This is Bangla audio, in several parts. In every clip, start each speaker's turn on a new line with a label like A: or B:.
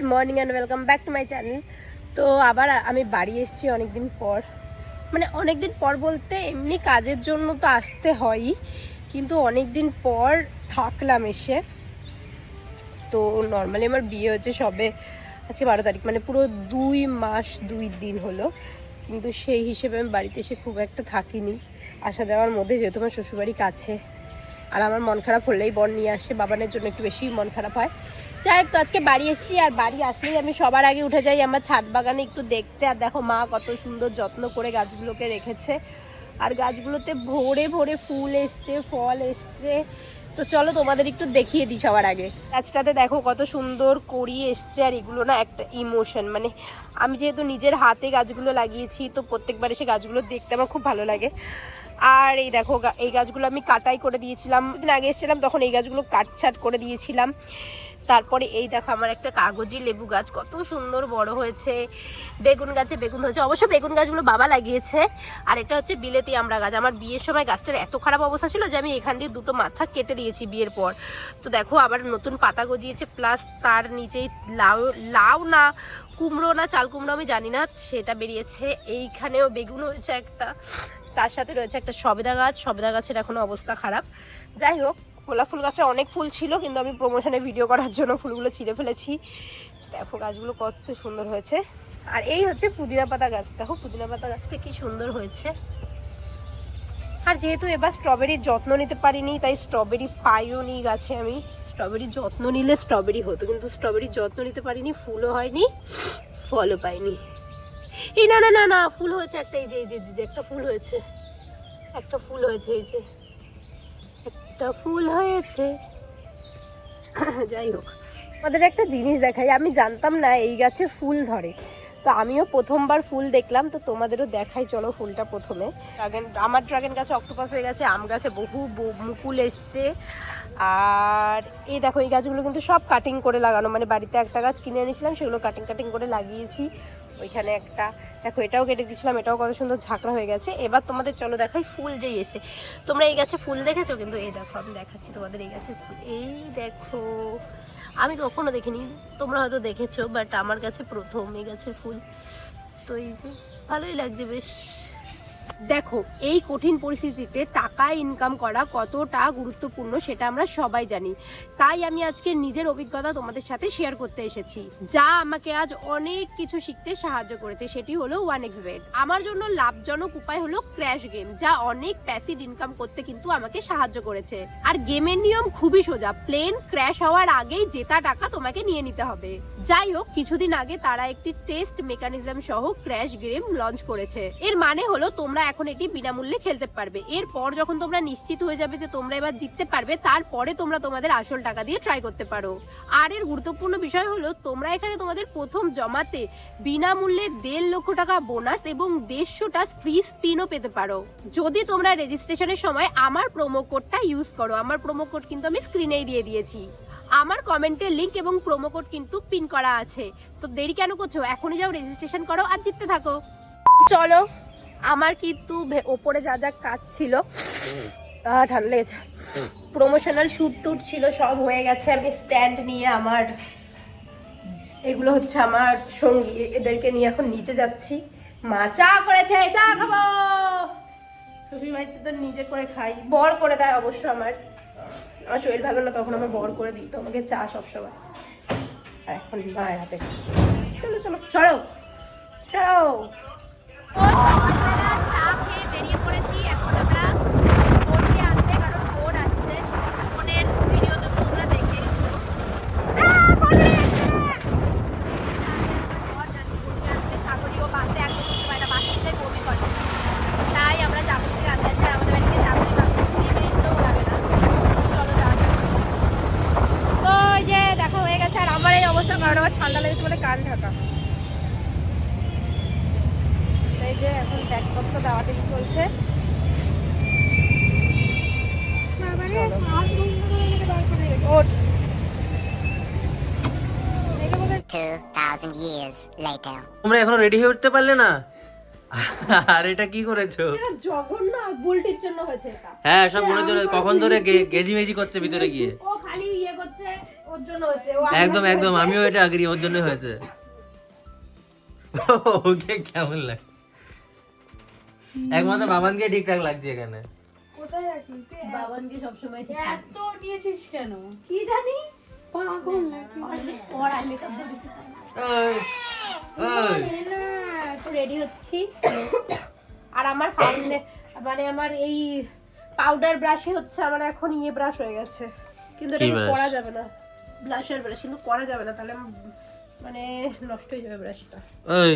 A: Good morning and welcome back to my channel. তো আবার আমি বাড়ি এসেছি অনেকদিন পর। মানে অনেকদিন পর বলতে এমনি কাজের জন্য তো আসতে হয়ই, কিন্তু অনেক দিন পর থাকলাম এসে। তো নর্মালি আমার বিয়ে হয়েছে সবে আজকে বারো তারিখ মানে পুরো দুই মাস দুই দিন হলো। কিন্তু সেই হিসেবে আমি বাড়িতে এসে খুব একটা থাকিনি। আসা যাওয়ার মধ্যে যেহেতু আমার শ্বশুরবাড়ি কাছে। আর আমার মন খারাপ হলেই বর নিয়ে আসে, বাবানের জন্য একটু বেশি মন খারাপ হয়। যাই হোক, তো আজকে বাড়ি এসেছি আর বাড়ি আসলেই আমি সবার আগে উঠে যাই আমার ছাদ বাগানে একটু দেখতে। আর দেখো মা কত সুন্দর যত্ন করে গাছগুলোকে রেখেছে। আর গাছগুলোতে ভোরে ভরে ফুল এসছে, ফল এসছে। তো চলো তোমাদের একটু দেখিয়ে দিই সবার আগে। গাছটাতে দেখো কত সুন্দর কড়ি এসছে আর এগুলো না একটা ইমোশন মানে আমি যেহেতু নিজের হাতে গাছগুলো লাগিয়েছি, তো প্রত্যেকবার এসে গাছগুলো দেখতে আমার খুব ভালো লাগে। আর এই দেখো এই গাছগুলো আমি কাটাই করে দিয়েছিলাম। দিন আগে এসেছিলাম, তখন এই গাছগুলো কাটছাট করে দিয়েছিলাম। তারপরে এই দেখো আমার একটা কাগজি লেবু গাছ, কত সুন্দর বড় হয়েছে। বেগুন গাছে বেগুন হয়েছে অবশ্য বেগুন গাছগুলো বাবা লাগিয়েছে। আর এটা হচ্ছে বিলেতি আমরা গাছ। আমার বিয়ের সময় গাছটার এত খারাপ অবস্থা ছিল যে আমি এখান দিয়ে দুটো মাথা কেটে দিয়েছি বিয়ের পর। তো দেখো আবার নতুন পাতা গজিয়েছে, প্লাস তার নিচেই লাউ লাউ না, কুমড়ো না, চাল কুমড়ো আমি জানি না, সেটা বেরিয়েছে। এইখানেও বেগুন হয়েছে একটা। তার সাথে রয়েছে একটা সবেদা গাছ। সবেদা গাছের এখনও অবস্থা খারাপ। যাই হোক, গোলাপ ফুল গাছটা অনেক ফুল ছিল, কিন্তু আমি প্রমোশনে ভিডিও করার জন্য ফুলগুলো ছিঁড়ে ফেলেছি। দেখো গাছগুলো কত সুন্দর হয়েছে। আর এই হচ্ছে পুদিনা পাতা গাছ। দেখো পুদিনা পাতা গাছটা কি সুন্দর হয়েছে। আর যেহেতু এবার স্ট্রবেরির যত্ন নিতে পারিনি, তাই স্ট্রবেরি পাইও নি গাছে আমি। স্ট্রবেরির যত্ন নিলে স্ট্রবেরি হতো, কিন্তু স্ট্রবেরির যত্ন নিতে পারিনি, ফুলও হয়নি, ফলও পাইনি। এই, না না না না, ফুল হয়েছে একটা, এই যে এই যে যে, একটা ফুল হয়েছে। একটা ফুল হয়েছে, এই যে। একটা ফুল হয়েছে। যাই হোক আমাদের একটা জিনিস দেখাই, আমি জানতাম না এই গাছে ফুল ধরে। তো আমিও প্রথমবার ফুল দেখলাম, তো তোমাদেরও দেখাই, চলো ফুলটা প্রথমে। ড্রাগন, আমার ড্রাগন গাছে অক্টোপাস হয়ে গেছে, আম গাছে বহু মুকুল এসছে। আর এই দেখো, এই গাছগুলো কিন্তু সব কাটিং করে লাগানো মানে বাড়িতে একটা গাছ কিনে এনেছিলাম, সেগুলো কাটিং কাটিং করে লাগিয়েছি। ওইখানে একটা, দেখো এটাও কেটে দিয়েছিলাম, এটাও কত সুন্দর ঝাঁকড়া হয়ে গেছে। এবার তোমাদের চলো দেখাই ফুল যেই এসে। তোমরা এই গাছে ফুল দেখেছ? কিন্তু এই দেখো, আমি দেখাচ্ছি তোমাদের এই গাছে ফুল। এই দেখো, আমি কখনো দেখিনি, তোমরা হয়তো দেখেছ বাট আমার কাছে প্রথম এই গাছের ফুল। তো এই যে, ভালোই লাগছে, বেশ। দেখো, এই কঠিন পরিস্থিতিতে টাকা ইনকাম করা কতটা গুরুত্বপূর্ণ সেটা আমরা সবাই জানি। তাই আমি আজকে নিজের অভিজ্ঞতা তোমাদের সাথে শেয়ার করতে এসেছি। যা আমাকে আজ অনেক কিছু শিখতে সাহায্য করেছে, সেটি হলো ওয়ান এক্স বেড আমার জন্য লাভজনক উপায় হলো ক্র্যাশ গেম যা অনেক প্যাসিড ইনকাম করতে কিন্তু আমাকে সাহায্য করেছে। আর গেমের নিয়ম খুবই সোজা প্লেন ক্র্যাশ হওয়ার আগেই জেতা টাকা তোমাকে নিয়ে নিতে হবে। যাই হোক, কিছুদিন আগে তারা একটি টেস্ট মেকানিজম সহ ক্র্যাশ গেম লঞ্চ করেছে। এর মানে হলো তোমরা এখন এটি বিনামূল্যে খেলতে পারবে। এরপর যখন তোমরা নিশ্চিত হয়ে যাবে যে তোমরা এবার জিততে পারবে, তারপরে তোমরা তোমাদের আসল টাকা দিয়ে ট্রাই করতে পারো। আর এর গুরুত্বপূর্ণ বিষয় হলো, তোমরা এখানে তোমাদের প্রথম জমাতে বিনামূল্যে দেড় লক্ষ টাকা বোনাস এবং দেড়শোটা ফ্রি স্পিনও পেতে পারো। যদি তোমরা রেজিস্ট্রেশনের সময় আমার প্রোমো কোডটা ইউজ করো, আমার প্রোমো কোড কিন্তু আমি স্ক্রিনেই দিয়ে দিয়েছি। আমার কমেন্টের লিঙ্ক এবং প্রোমো কোড কিন্তু পিন করা আছে। তো দেরি কেন করছ? এখনই যাও রেজিস্ট্রেশন করো আর জিততে থাকো। চলো। আমার কিন্তু ওপরে যা যা কাজ ছিল ঠান্ডা লেগেছে। প্রমোশনাল শ্যুট টুট ছিল, সব হয়ে গেছে। আমি স্ট্যান্ড নিয়ে আমার, এগুলো হচ্ছে আমার সঙ্গী। এদেরকে নিয়ে এখন নিচে যাচ্ছি। মা, চা করেছে, চা খাব! শ্বশুর বাড়িতে তো নিজে করে খাই। বর করে দেয় অবশ্য আমার। আমার শরীর ভালো না, তখন আমার বর করে দিত আমাকে চা সবসময়। এখন মায়ের হাতে। চলো চলো, সরো! সরো তো সকালবেলা চা খেয়ে বেরিয়ে পড়েছি এখন আমরা বোনকে আনতে কারণ বোন আসছে বোনের ভিডিও তো তোমরা দেখেইছো আহ, ফোন লেগে যাচ্ছে। বর যাচ্ছে বোনকে আনতে, ছাগলি ও বাসে একদম উঠতে পারে না, বাসে উঠলে বমি করে। তাই আমরা চাকরি থেকে আনতে আসি আর আমাদের বাড়িতে চাকরি মাত্র কুড়ি মিনিটও লাগে না চলো যাওয়া যাক তো এই যে দেখা হয়ে গেছে আর আমার এই অবস্থা কারণ আমার ঠান্ডা লেগেছে বলে কান ঢাকা। এই যে এখন ব্যাগপত্র দেওয়াটা চলছে। ওঠ।
B: 2,000 years later.
C: তোমরা এখনও রেডি হয়ে উঠতে পারলে না? আর এটা কি করেছ?
A: জঘন্য বুলটির জন্য হয়েছে এটা।
C: হ্যাঁ সব মনে কখন ধরে গেজি মেজি করছে ভিতরে গিয়ে।
A: খালি করছে ওর জন্য হয়েছে।
C: একদম একদম আমিও এটা আগ্রি ওর জন্য হয়েছে। ওকে কেমন লাগে? একমাত্র বাবানকে ঠিকঠাক লাগছে এখানে।
A: কোথায় রাখি বাবানকে সবসময়
B: এত নিয়েছিস কেন?
A: কি জানি?
B: পাগল নাকি?
A: অনেকদিন আই মেকআপ দিয়ে দিছি তাই।
C: ওই, ওই।
A: তো রেডি হচ্ছি। আর আমার ফাউন্ডে মানে আমার এই পাউডার ব্রাশে হচ্ছে আমার এখন ইয়ে ব্রাশ হয়ে গেছে। কিন্তু এটা
C: কি
A: দিয়ে
C: brush?
A: করা যাবে না ব্লাশার ব্রাশ কিন্তু করা যাবে না তাহলে আমার মানে নষ্ট হয়ে যাবে ব্রাশটা
C: ओए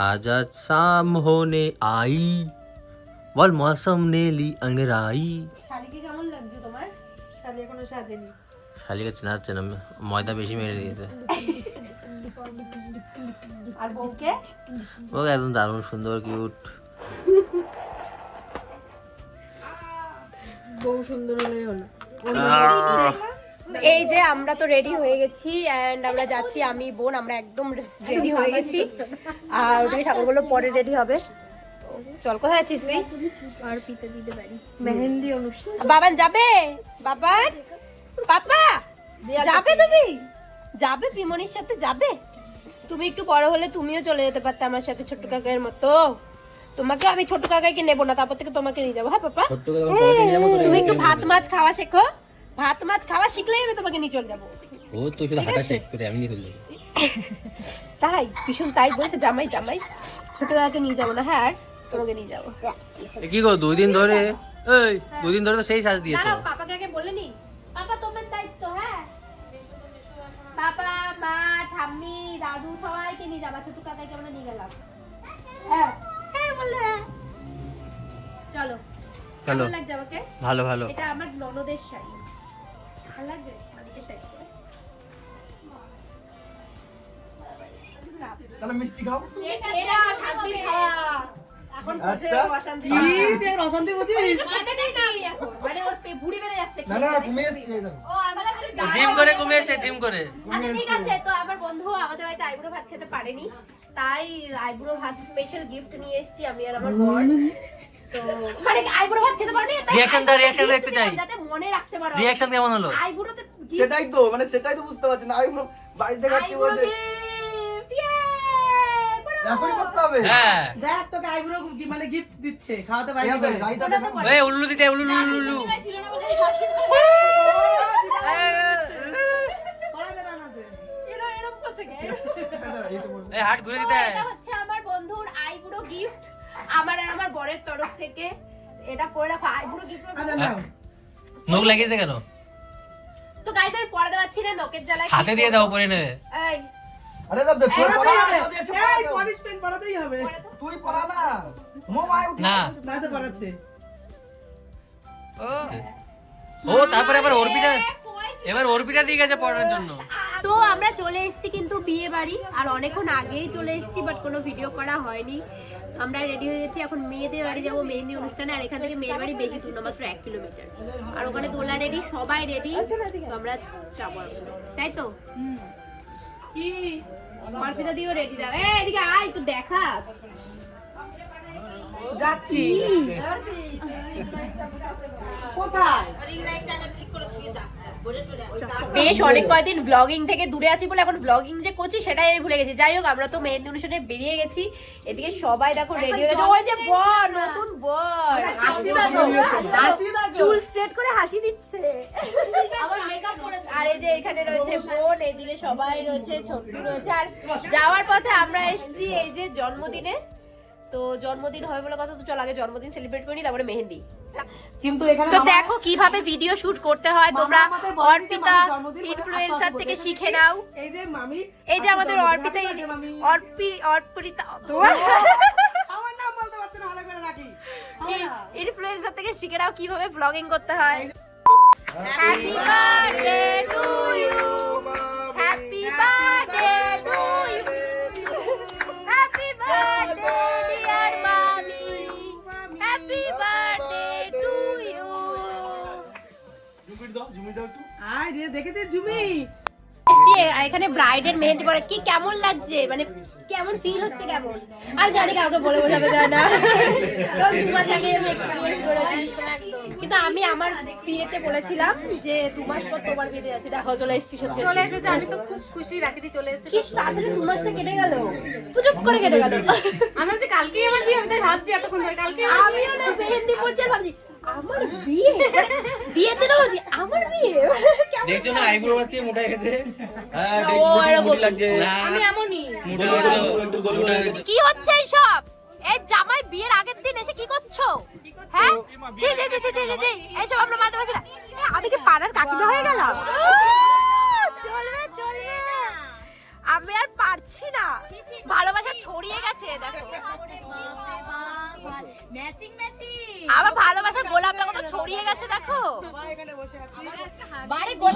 C: आज आज शाम होने आई वल मौसम ने ली अंगराई
A: শাড়িকে কেমন লাগছে তোমার
B: শাড়ি এখনো সাজেনি
C: শালিকা চেনাচ্ছে না ময়দা বেশি মেরে দিয়েছে
A: আর বউকে
C: ও একদম দারুণ সুন্দর কিউট
B: বউ সুন্দর হলেই হলো
A: এই যে আমরা তো রেডি হয়ে গেছি এন্ড আমরা যাচ্ছি আমি বোন আমরা একদম রেডি হয়ে গেছি। আর ওদিকে ঠাকুরগুলো পরে রেডি হবে। চল কোথায় আছিস তুই?
B: আর পিতে দিতে পারি মেহেন্দি অনুষ্ঠান।
A: বাবান যাবে? বাবান? পাপা? যাবে তুমি? যাবে পিমনির সাথে যাবে। তুমি একটু বড় হলে তুমিও চলে যেতে পারতে আমার সাথে ছোট্ট কাকের মতো। তোমাকে আমি ছোট কাকাকে নেব না তারপর থেকে তোমাকে নিয়ে যাব হ্যাঁ পাপা? তুমি একটু ভাত মাছ খাওয়া শেখো। ভাত মাছ খাওয়া শিখলেই আমি তোমাকে নিয়ে চলে যাব।
C: ও তো শুধু হাঁটা শেখ করে আমি নিয়ে চলে
A: তাই ভীষণ তাই বলছে জামাই জামাই। ছোট কাকাকে নিয়ে যাব না হ্যাঁ আর তোমাকে নিয়ে যাব।
C: কি গো দুই দিন ধরে? এই দুই দিন ধরে তো সেই শ্বাস দিয়েছ।
A: দাঁড়াও পাপাকে আগে বলে পাপা তোমার দায়িত্ব হ্যাঁ? বাবা মা ঠাম্মি দাদু সবাইকে নিয়ে যাবা ছোট কাকাইকে আমরা নিয়ে গেলাম। হ্যাঁ। চলো।
C: চলো।
A: কেমন লাগছে আমাকে?
C: ভালো ভালো।
A: এটা আমার ননদের শাড়ি। ভালো লাগছে?
D: তাহলে মিষ্টি খাও।
A: এটা শান্তির খাওয়া। এখন
D: আচ্ছা।
A: ও অশান্তি।
D: অশান্তি বুঝিস
A: মানে মানে ওর বেড়ে যাচ্ছে
D: না না
A: ও
C: জিম করে কমে এসে জিম করে।
A: আচ্ছা ঠিক আছে তো আমার বন্ধু আমাদের বাড়িতে আইবুড়ো ভাত খেতে পারেনি। তাই আইবুড়ো ভাত স্পেশাল গিফট নিয়ে এসেছি আমি আর আমার বর। তো মানে আইবুড়ো ভাত খেতে তাই
C: দেখতে চাই।
A: যাতে মনে রাখতে পারো।
C: রিয়াকশন কেমন হলো?
A: আইবুড়োতে
D: সেটাই তো মানে সেটাই তো বুঝতে পারছি না। বললাম, বাড়িতে বলছে। এখনই করতে হবে?
C: হ্যাঁ।
E: দেখ তোকে আইব্রো মানে গিফট দিচ্ছে খাওয়াতে পারি
D: এই
C: উল্লু দিতে উল্লু উল্লু উল্লু।
D: এই
C: হাত ঘুরে দিতে।
A: এটা হচ্ছে আমার বন্ধুর আইবুড়ো গিফট আমার আর আমার বরের তরফ থেকে। এটা পরে রাখো আইবুড়ো গিফট
E: আচ্ছা
C: নখ লাগিয়েছে কেন?
A: তো গাইতে আমি পরে দেওয়াচ্ছি না নকের জ্বালায়।
C: হাতে দিয়ে দাও পরে নেবে
A: এই।
D: আরে দাও দেখ তোর পড়া
E: পড়াতেই হবে।
D: যদি এসে পড়া
E: এই
D: দাও।
E: পড়াতেই হবে।
D: তুই পড়া না। মোবাইল উঠে।
C: না।
E: না তো পড়াচ্ছে।
C: ও। তারপরে আবার অর্পিতা এবার অর্পিতা দিয়ে গেছে পড়ানোর জন্য।
A: তো আমরা চলে এসেছি কিন্তু বিয়ে বাড়ি আর অনেকক্ষণ আগেই চলে এসেছি বাট কোনো ভিডিও করা হয়নি। আমরা রেডি হয়ে গেছি এখন মেয়েদের বাড়ি যাব মেহেন্দি অনুষ্ঠানে আর এখান থেকে মেয়ের বাড়ি বেশি দূর না, মাত্র এক কিলোমিটার আর ওখানে দোলা রেডি সবাই রেডি তো আমরা যাব তাই তো? অর্পিতা দিও রেডি দাও। এদিকে আয় একটু দেখা।
E: যাচ্ছি।
A: বেশ অনেক কয়দিন ব্লগিং থেকে দূরে আছি বলে এখন ব্লগিং যে করছি সেটাই আমি ভুলে গেছি। যাই হোক আমরা তো মেহেন্দি অনুষ্ঠানে বেরিয়ে গেছি। এদিকে সবাই দেখো রেডি হয়ে গেছে। ওই যে বর নতুন বর। চুল স্ট্রেট করে হাসি দিচ্ছে। আর এই যে এখানে রয়েছে বোন এদিকে সবাই রয়েছে ছোট্ট রয়েছে। আর যাওয়ার পথে আমরা এসেছি এই যে জন্মদিনে। তো জন্মদিন হবে বলে কথা তো চল আগে জন্মদিন সেলিব্রেট করি তারপরে মেহেন্দি।
E: কিন্তু এখানে
A: তো দেখো কীভাবে ভিডিও শুট করতে হয় তোমরা অর্পিতা ইনফ্লুয়েন্সার থেকে শিখে নাও।
E: এই যে মামি
A: এই যে আমাদের অর্পিতা। অর্পি অর্পিতা তোমার
E: আমার নাম বলতে পারছি না ভালো করে রাখি।
A: ইনফ্লুয়েন্সার থেকে শিখে নাও কীভাবে ব্লগিং করতে হয়। হ্যাপি বার্থডে টু ইউ
D: দাও একটু
E: আয় রে দেখেছিস ঝুমি?
A: আর এখানে ব্রাইডের মেহেন্দি পরে কি কেমন লাগছে? মানে কেমন ফিল হচ্ছে কেমন? আমি জানি কাউকে বলে বোঝাতে যায় না। দু মাস আগে আমি এক্সপিরিয়েন্স করেছি কিন্তু আমি আমার বিয়েতে বলেছিলাম যে দু মাস পর তোমার বিয়েতে যাচ্ছি। দেখো চলে এসেছি সত্যি
B: চলে এসেছে আমি তো খুব খুশি রাখিতে চলে এসেছে
A: কি তাড়াতাড়ি দু মাসটা কেটে গেল। পুজুক করে কেটে গেল।
B: আমি ভাবছি কালকেই আমার বিয়ে আমি তাই ভাবছি এতক্ষণ ধরে কালকে
A: আমিও না মেহেন্দি পড়ছি আর ভাবছি আমার বিয়ে? বিয়েতে না আমার বিয়ে?
C: দেখছ না আইবুড়ো মাছ কি মোটা গেছে? হ্যাঁ লাগছে।
B: আমি এমনই।
C: মোটা একটু গরু
A: কি হচ্ছে এইসব? এই জামাই বিয়ের আগের দিন এসে কি করছ? হ্যাঁ? জি জি জি জি জি জি এইসব আমরা মাঝে মাঝে আমি কি পাড়ার কাকিমা হয়ে গেলাম? চলবে চলবে আমি আর পারছি না। ভালোবাসা ছড়িয়ে গেছে দেখো।
F: Matching matching.
A: আমার ভালোবাসা গোলাপটা কত ছড়িয়ে গেছে দেখো।
F: বাইরে গোল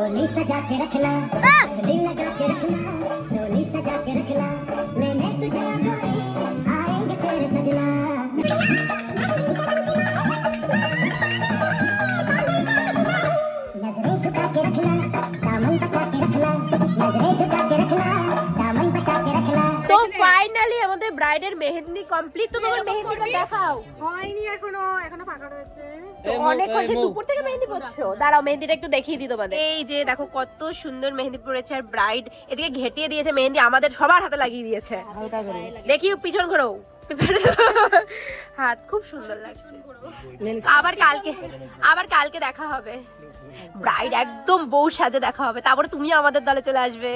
G: डोली सजा के रखना। मेहंदी लगा के रखना। डोली सजा के रखना। मैंने तुझे
A: মেহেন্দি কমপ্লিট তো তোমার মেহেন্দিটা দেখাও।
B: হয়নি এখনও এখনও ফাঁকা রয়েছে।
A: তো অনেক হয়েছে দুপুর থেকে মেহেন্দি পড়ছো দাঁড়াও মেহেন্দিটা একটু দেখিয়ে দিই তোমাদের। এই যে দেখো কত সুন্দর মেহেন্দি পড়েছে আর ব্রাইড এদিকে ঘেটিয়ে দিয়েছে মেহেন্দি আমাদের সবার হাতে লাগিয়ে দিয়েছে। দেখি পিছন ঘোরো। হাত খুব সুন্দর লাগছে। আবার কালকে আবার কালকে দেখা হবে। ব্রাইড একদম বউ সাজে দেখা হবে। তারপরে তুমি আমাদের দলে চলে আসবে।